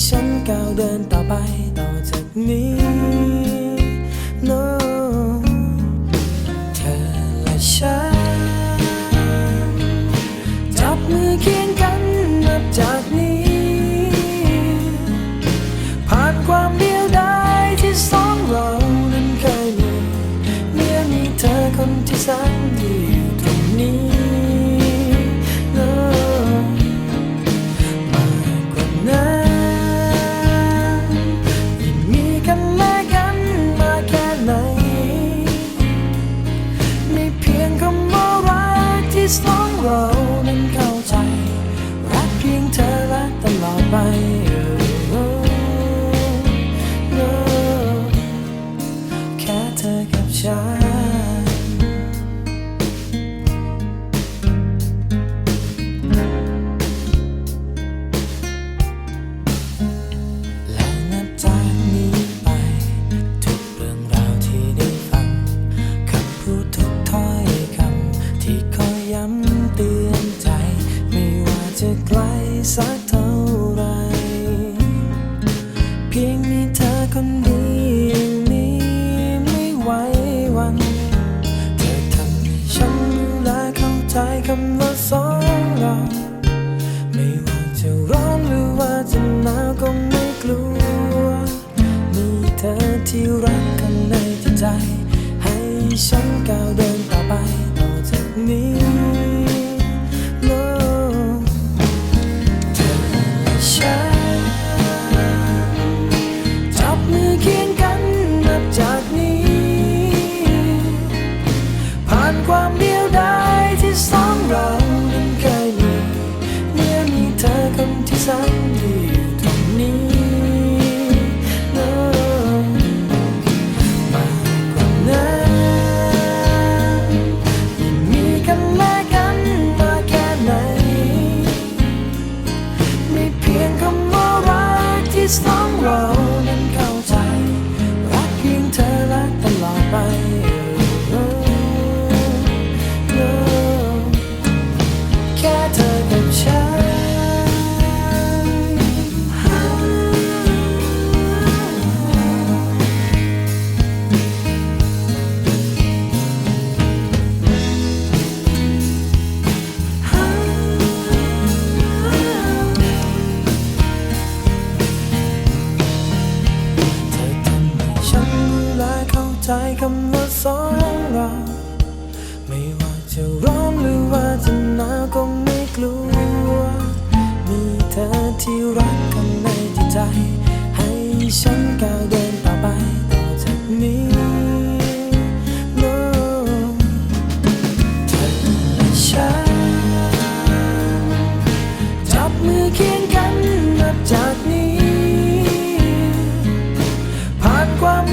ที่ฉันก้าวเดินต่อไปต่อจากนี้ no เธอและฉัน จะหนาวก็ไม่กลัว มีเธอที่รัก this long road. สองเรา ไม่ว่าจะร้อนหรือว่าจะหนาวก็ไม่กลัว มีเธอที่รักกันในจิตใจ ให้ฉันก้าวเดินต่อไปต่อจากนี้เธอฉันจับมือเคียงกันนับจากนี้ ผ่านความ